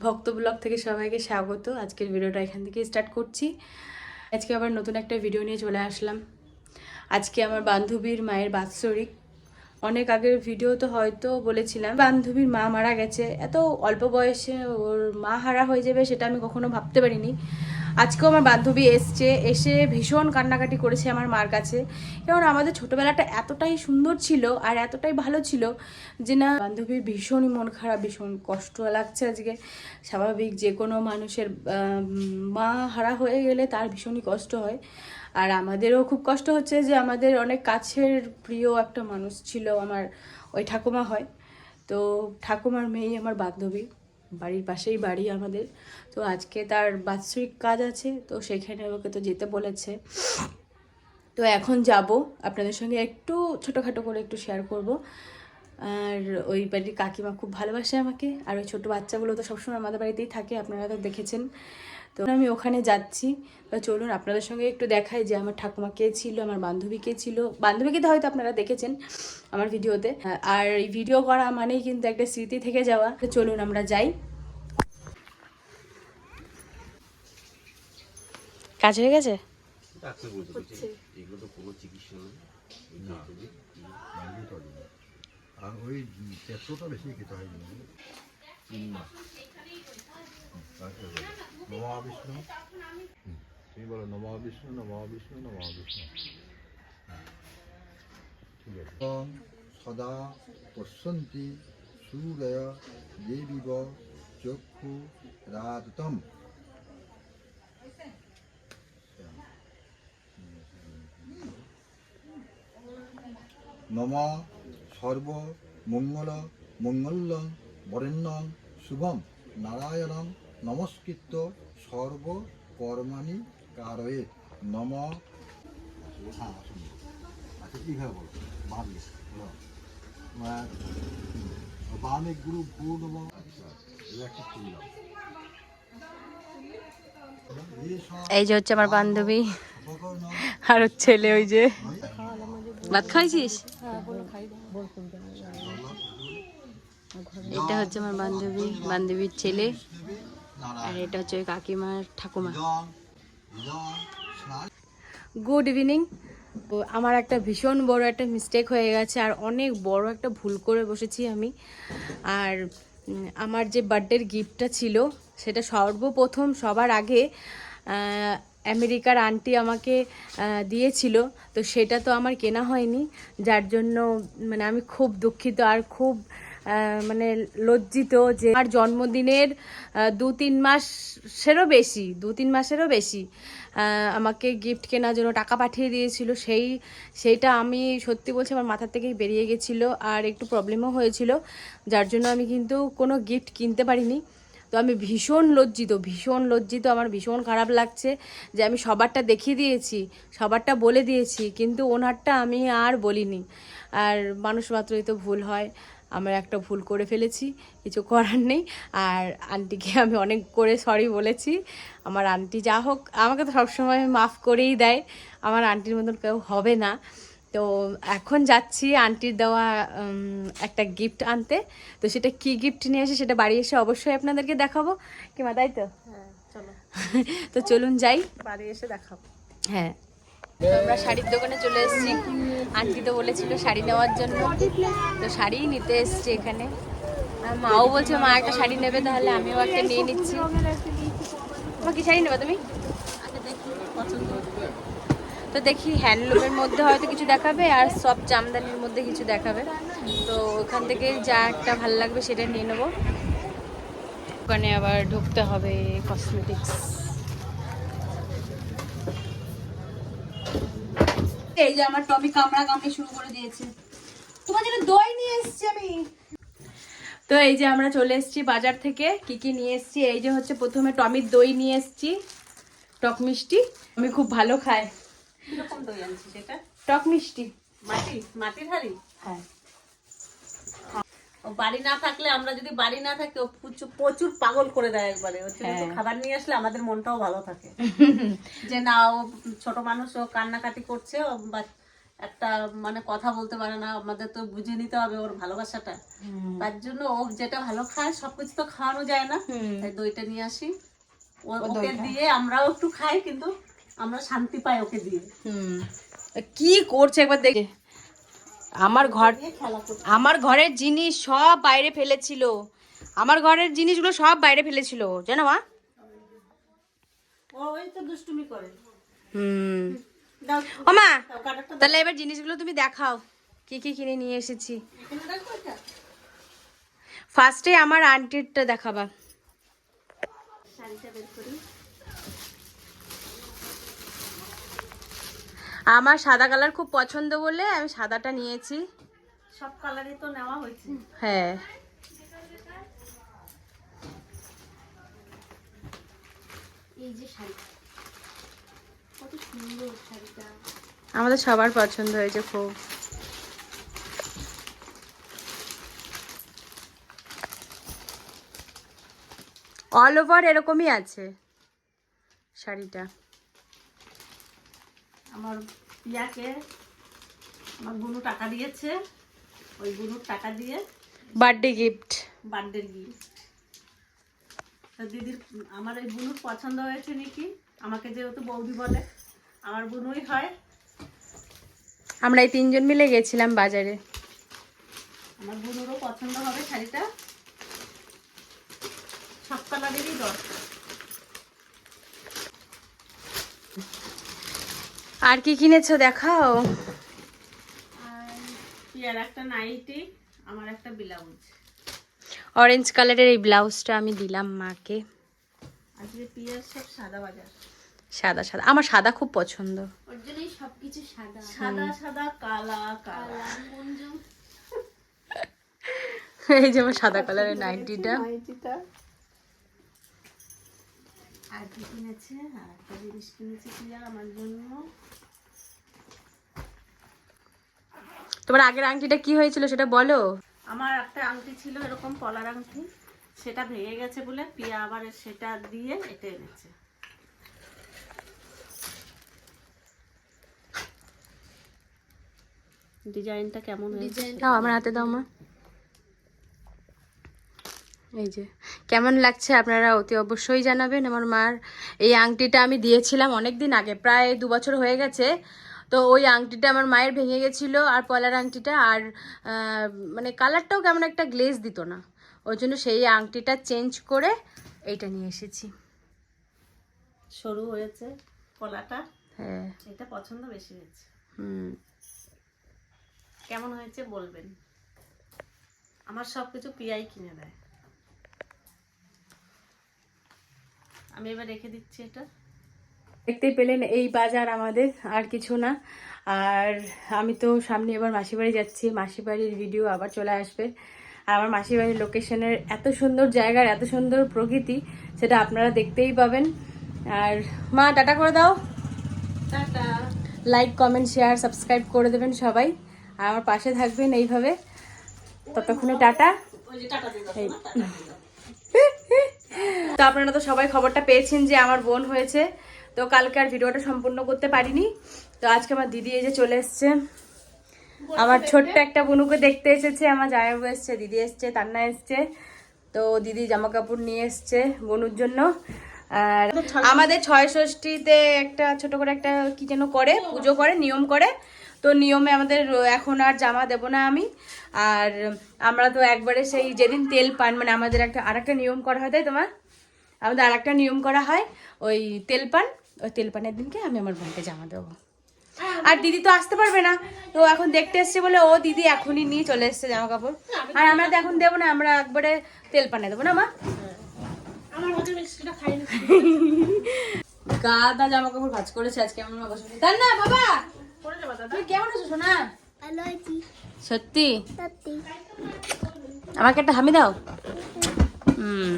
ভক্ত ব্লগ থেকে সবাইকে স্বাগত। আজকের ভিডিওটা এখান থেকে স্টার্ট করছি। আজকে আবার নতুন একটা ভিডিও নিয়ে চলে আসলাম। আজকে আমার বান্ধবীর মায়ের বাৎসরিক। অনেক আগের ভিডিও তো হয়তো বলেছিলাম। বান্ধবীর মা মারা গেছে। এত অল্প বয়সে ওর মা হারা হয়ে যাবে সেটা আমি কখনো ভাবতে পারিনি। আজকেও আমার বান্ধবী এসছে, এসে ভীষণ কান্নাকাটি করেছে আমার মার কাছে। কারণ আমাদের ছোটবেলাটা এতটাই সুন্দর ছিল আর এতটাই ভালো ছিল যে না, বান্ধবীর ভীষণই মন খারাপ, ভীষণ কষ্ট লাগছে আজকে। স্বাভাবিক যে কোনো মানুষের মা হারা হয়ে গেলে তার ভীষণই কষ্ট হয়। আর আমাদেরও খুব কষ্ট হচ্ছে যে আমাদের অনেক কাছের প্রিয় একটা মানুষ ছিল আমার, ওই ঠাকুমা হয়। তো ঠাকুমার মেয়েই আমার বান্ধবী। বাড়ির পাশেই বাড়ি আমাদের। তো আজকে তার বাৎসরিক কাজ আছে, তো সেখানে ওকে তো যেতে বলেছে। তো এখন যাব। আপনাদের সঙ্গে একটু ছোটোখাটো করে একটু শেয়ার করব। আর ওই বাড়ির কাকিমা খুব ভালোবাসে আমাকে। আর ওই ছোটো বাচ্চাগুলো তো সবসময় আমাদের বাড়িতেই থাকে, আপনারা তো দেখেছেন। তো আমি ওখানে যাচ্ছি। তো চলুন আপনাদের সঙ্গে একটু দেখাই যে আমার ঠাকুমা কে ছিল আমার বান্ধবী কে ছিল। বান্ধবীকে তো হয়তো আপনারা দেখেছেন আমার ভিডিওতে। আর এই ভিডিও করা মানেই কিন্তু একটা স্মৃতি থেকে যাওয়া। তো চলুন আমরা যাই। কাজ হয়ে গেছে? আর ওই বেশি খেতে হয়। তিন মাস হুম, তারপরে বলো, নমা বিষ্ণু হুম, তুমি বলো নমা বিষ্ণু নমা বিষ্ণু নমা বিষ্ণু হুম, ঠিক আছে। সদা পশ্যন্তি সূরয় দেবীব চক্ষু রাততম নম সর্ব মঙ্গল মঙ্গলং বরেণ্যং শুভম নারায়ণং নমস্কৃত সর্ব কর্মাণি কারয়ে নম। হ্যাঁ আচ্ছা কীভাবে বাম। মা- হুম, বামে গুরু ভূ নম আচ্ছা এই যে হচ্ছে আমার বান্ধবী। আর ছেলে ওই যে। ভাত খাইছিস? এটা হচ্ছে আমার বান্ধবী। বান্ধবীর ছেলে। আর এটা হচ্ছে কাকিমার ঠাকুমা। গুড ইভিনিং তো আমার একটা ভীষণ বড় একটা মিস্টেক হয়ে গেছে আর অনেক বড় একটা ভুল করে বসেছি আমি। আর আমার যে বার্থডের গিফটটা ছিল সেটা সর্বপ্রথম সবার আগে আমেরিকার আন্টি আমাকে দিয়েছিল। তো সেটা তো আমার কেনা হয়নি। যার জন্য মানে আমি খুব দুঃখিত আর খুব মানে লজ্জিত যে আমার জন্মদিনের দু তিন মাসেরও বেশি, দু তিন মাসেরও বেশি আমাকে গিফট কেনার জন্য টাকা পাঠিয়ে দিয়েছিল। সেই, সেইটা আমি সত্যি বলছি আমার মাথার থেকেই বেরিয়ে গেছিল আর একটু প্রবলেমও হয়েছিল। যার জন্য আমি কিন্তু কোনো গিফট কিনতে পারিনি। তো আমি ভীষণ লজ্জিত ভীষণ লজ্জিত, আমার ভীষণ খারাপ লাগছে যে আমি সবারটা দেখিয়ে দিয়েছি, সবারটা বলে দিয়েছি, কিন্তু ওনারটা আমি আর বলিনি। আর মানুষ মাত্রই তো ভুল হয়। আমরা একটা ভুল করে ফেলেছি কিছু করার নেই। আর আন্টিকে আমি অনেক করে সরি বলেছি। আমার আন্টি যা হোক আমাকে তো সবসময় মাফ করেই দেয়। আমার আন্টির মতন কেউ হবে না। তো এখন যাচ্ছি আন্টির দেওয়া একটা গিফট আনতে। তো সেটা কি গিফট নিয়ে আসে সেটা বাড়ি এসে অবশ্যই আপনাদেরকে দেখাবো। কিমা তাই তো? চলো। তো চলুন যাই। বাড়ি এসে দেখাবো। হ্যাঁ। আমরা শাড়ির দোকানে চলে এসেছি। আন্টি তো বলেছিল শাড়ি নেওয়ার জন্য। তো শাড়ি নিতে এসেছি এখানে। মাও বলছে, মা, একটা শাড়ি নেবে তাহলে আমিও একটা নিয়ে নিচ্ছি। তোমার কি শাড়ি নেবে তুমি? তো দেখি হ্যান্ডলুমের মধ্যে হয়তো কিছু দেখাবে আর সব জামদানির মধ্যে কিছু দেখাবে। তো ওখান থেকে যা একটা ভালো লাগবে সেটা নিয়ে নেব। ওখানে আবার ঢুকতে হবে কসমেটিক্স এই যে আমার টমি কামড়া কামড়ি শুরু করে দিয়েছে। তোমার জন্য দই নিয়ে এসেছি আমি। তো এই যে আমরা চলে এসেছি বাজার থেকে কি কি নিয়ে এসেছি? এই যে হচ্ছে প্রথমে টমির দই নিয়ে এসেছি। টক মিষ্টি আমি খুব ভালো খাই। কীরকম দই আনছি সেটা টক মিষ্টি। মাটি মাটির হাড়ি? হ্যাঁ। ও বাড়ি না থাকলে আমরা যদি বাড়ি না থাকি ও প্রচুর পাগল করে দেয় একবারে। তো হ্যাঁ। খাবার নিয়ে আসলে আমাদের মনটাও ভালো থাকে। যে না ও ছোট মানুষ ও কান্নাকাটি করছে বা- একটা মানে কথা বলতে পারে না আমাদের তো বুঝে নিতে হবে ওর ভালোবাসাটা। তার জন্য ও যেটা ভালো খায় সবকিছু তো খাওয়ানো যায় না। তাই দইটা নিয়ে আসি। ও- ওকে দিয়ে আমরাও একটু খাই কিন্তু আমরা শান্তি পাই ওকে দিয়ে। হুম। কি করছে একবার দেখে। আমার ঘর আমার ঘরের জিনিস সব বাইরে ফেলেছিল। আমার ঘরের জিনিসগুলো সব বাইরে ফেলেছিল। জানো মা? হুম। ও মা। তাহলে এবার জিনিসগুলো তুমি দেখাও। কি কি কিনে নিয়ে এসেছি? ফার্স্টে আমার আন্টিরটা দেখাবা। শাড়িটা বের করি। আমার সাদা কালার খুব পছন্দ বলে আমি সাদাটা নিয়েছি। সব কালারই তো নেওয়া হয়েছে। হ্যাঁ। এই যে শাড়িটা। কত সুন্দর শাড়িটা। আমাদের সবার পছন্দ হয়েছে খুব। অল ওভার এরকমই আছে শাড়িটা। আমার পিয়াকে আমার বুনু টাকা দিয়েছে। ওই বুনুর টাকা দিয়ে বার্থডে গিফট। Birthday gift. তো দিদির আমার এই বুনুর পছন্দ হয়েছে নাকি? আমাকে যেহেতু বৌদি বলে আমার বুনুই হয়। আমরা এই তিনজন মিলে গেছিলাম বাজারে। আমার বুনুরও পছন্দ হবে শাড়িটা। সব কালারেরই দরকার। আর কি কিনেছো দেখাও। আর একটা নাইটি আমার একটা ব্লাউজ। অরেঞ্জ কালারের এই ব্লাউজটা আমি দিলাম মাকে। আজকে পিয়ার সব সাদা বাজার। সাদা সাদা। আমার সাদা খুব পছন্দ। ওর জন্যই সবকিছু সাদা। সাদা সাদা কালা কালা। এই যে আমার সাদা কালারের নাইটিটা। কি কিনেছে? আর একটা জিনিস কিনেছে পিয়া আমার জন্য। তোমার আগের আংটিটা কি হয়েছিল সেটা বলো? আমার একটা আংটি ছিল এরকম পলার আংটি। সেটা ভেঙে গেছে বলে পিয়া আবার সেটা দিয়ে এটা এনেছে। ডিজাইনটা কেমন দাও আমার হাতে দাও মা। এই যে কেমন লাগছে আপনারা অতি অবশ্যই জানাবেন। আমার মার এই আংটিটা আমি দিয়েছিলাম অনেক দিন আগে প্রায় দু বছর হয়ে গেছে। তো ওই আংটিটা আমার মায়ের ভেঙে গেছিল আর পলার আংটিটা। আর মানে কালারটাও কেমন একটা গ্লেজ দিত না। ওই জন্য সেই আংটিটা চেঞ্জ করে এইটা নিয়ে এসেছি। সরু হয়েছে কলাটা। হ্যাঁ। এটা পছন্দ বেশি হয়েছে। হুম। কেমন হয়েছে বলবেন? আমার সব কিছু পিয়াই কিনে দেয়। আমি এবার রেখে দিচ্ছি এটা। দেখতেই পেলেন এই বাজার আমাদের আর কিছু না। আর আমি তো সামনে এবার মাসির বাড়ি যাচ্ছি মাসির বাড়ির ভিডিও আবার চলে আসবে। আর আমার মাসির বাড়ির লোকেশনের এত সুন্দর জায়গার এত সুন্দর প্রকৃতি সেটা আপনারা দেখতেই পাবেন। আর মা টাটা করে দাও। Tata. Like comment share subscribe করে দেবেন সবাই। আর আমার পাশে থাকবেন এইভাবে। ততক্ষণে টাটা। টাটা তো আপনারা তো সবাই খবরটা পেয়েছেন যে আমার বোন হয়েছে। তো কালকে আর ভিডিওটা সম্পূর্ণ করতে পারিনি। তো আজকে আমার দিদি এই যে চলে এসছে। আমার ছোট্ট একটা বোনুকে দেখতে এসেছে, আমার জামাইবু এসছে, দিদি এসছে, তান্না এসছে। তো দিদি জামা কাপড় নিয়ে এসছে বোনুর জন্য। আর আমাদের ছয় ষষ্ঠীতে একটা ছোট করে একটা কি যেন করে, পুজো করে, নিয়ম করে। তো নিয়মে আমাদের এখন আর জামা দেব না আমি। আর আমরা তো একবারে সেই যেদিন তেল পান মানে আমাদের একটা আর একটা নিয়ম করা হয় তাই তোমার? আমাদের আর একটা নিয়ম করা হয় ওই তেল পান ওই তেল পানের দিনকে আমি আমার বোনকে জামা দেবো। আর দিদি তো আসতে পারবে না তো এখন দেখতে এসছে বলে ও দিদি এখনই নিয়ে চলে এসছে জামা কাপড় আর আমরা তো এখন দেবো না আমরা একবারে তেল পানে দেবো না মা? গাদা জামা কাপড় ভাজ করেছে আজকে আমার মা বসে তার না বাবা! তুমি কেমন আছো সোনা? ভালো আছি। সত্যি? সত্যি। আমাকে একটা হামি দাও। হুম।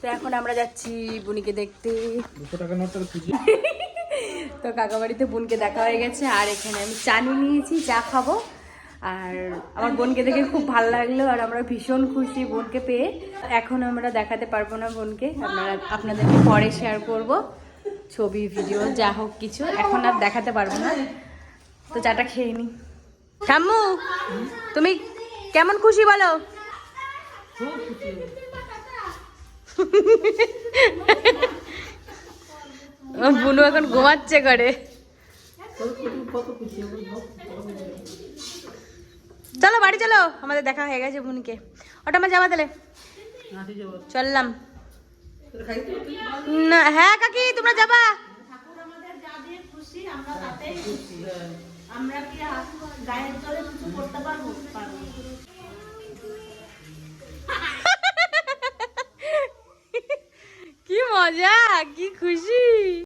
তো এখন আমরা যাচ্ছি বুনিকে দেখতে। তো কাকা বাড়িতে বোনকে দেখা হয়ে গেছে আর এখানে আমি চা নিয়েছি চা খাব। আর আমার বোনকে দেখে খুব ভালো লাগল আর আমরা ভীষণ খুশি বোনকে পেয়ে। এখন আমরা দেখাতে পারব না বোনকে আপনারা আপনাদেরকে পরে শেয়ার করব। ছবি ভিডিও যা হোক কিছু এখন আর দেখাতে পারব না। তো চাটা খেয়ে নি। ঠাম্মু, তুমি কেমন খুশি বলো? বুনু এখন ঘুমাচ্ছে করে চলো বাড়ি চলো, আমাদের দেখা হয়ে গেছে বুনকে। ওটা আমার যাবা তাহলে। চললাম। না হ্যাঁ কাকি, তোমরা যাবা। আমরা কি গায়ের জলে কিছু করতে পারব? পারব। কি মজা কি খুশি।